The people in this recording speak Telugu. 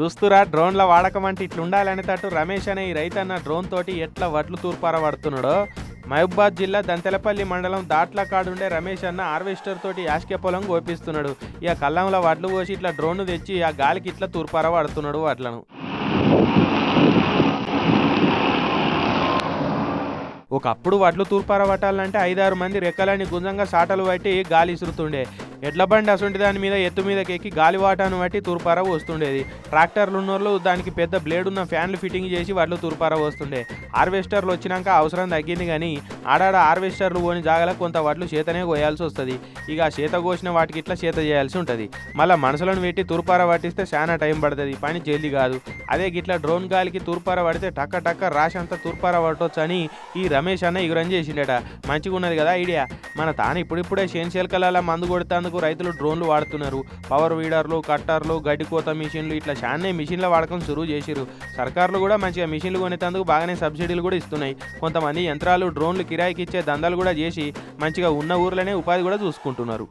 చూస్తురా డ్రోన్ల వాడకం అంటే ఇట్లుండాలనేటట్టు రమేష్ అనే ఈ రైతన్న డ్రోన్ తోటి ఎట్లా వడ్లు తూర్పార పడుతున్నాడో మహబూబాద్ జిల్లా దంతెలపల్లి మండలం దాట్ల కాడుండే రమేష్ అన్న హార్వెస్టర్ తోటి యాష్కే పొలం గోపిస్తున్నాడు ఇక కళ్ళంలో వడ్లు పోసి ఇట్లా డ్రోన్ తెచ్చి ఆ గాలికి ఇట్లా తూర్పార పడుతున్నాడు వడ్లను. ఒకప్పుడు వడ్లు తూర్పార పట్టాలంటే ఐదారు మంది రెక్కలని గుంజంగా సాటలు పట్టి గాలి ఇసురుతుండే. ఎడ్ల బండి అసొంటి దాని మీద ఎత్తు మీదకి ఎక్కి గాలివాటాను బట్టి తూర్పార వస్తుండేది ట్రాక్టర్లు ఉన్నోళ్ళు దానికి పెద్ద బ్లేడ్ ఉన్న ఫ్యాన్లు ఫిట్టింగ్ చేసి వడ్లు తూర్పార వస్తుండే హార్వెస్టర్లు వచ్చినాక అవసరం తగ్గింది కానీ ఆడాడ హార్వెస్టర్లు పోని జాగల కొంత వడ్లు చేతనే కోయాల్సి వస్తుంది. ఇక చేత కోసిన వాటికి ఇట్లా చేత చేయాల్సి ఉంటుంది. మళ్ళీ మనసులను పెట్టి తూర్పార పట్టిస్తే చాలా టైం పడుతుంది. పని జల్దీ కాదు. అదే గిట్లా డ్రోన్ గాలికి తూర్పార పడితే టక్క టక్క రాశి అంతా తూర్పార పట్టొచ్చు అని ఈ రమేష్ అన్న ఇగురం చేసిండట. మంచిగా ఉన్నది కదా ఐడియా. మన తాను ఇప్పుడిప్పుడే శేన్శేల్కల మందు కొడుతందుకు రైతులు డ్రోన్లు వాడుతున్నారు. పవర్ వీడర్లు కట్టర్లు గడ్డి కోత మిషన్లు ఇట్లా చానే మిషన్ల వాడకం సురువు చేసిరు సర్కార్లు కూడా మంచిగా మిషన్లు కొనేటందుకు బాగానే సబ్సిడీలు కూడా ఇస్తున్నాయి. కొంతమంది యంత్రాలు డ్రోన్లు కిరాయికి ఇచ్చే దందాలు కూడా చేసి మంచిగా ఉన్న ఊర్లోనే ఉపాధి కూడా చూసుకుంటున్నారు.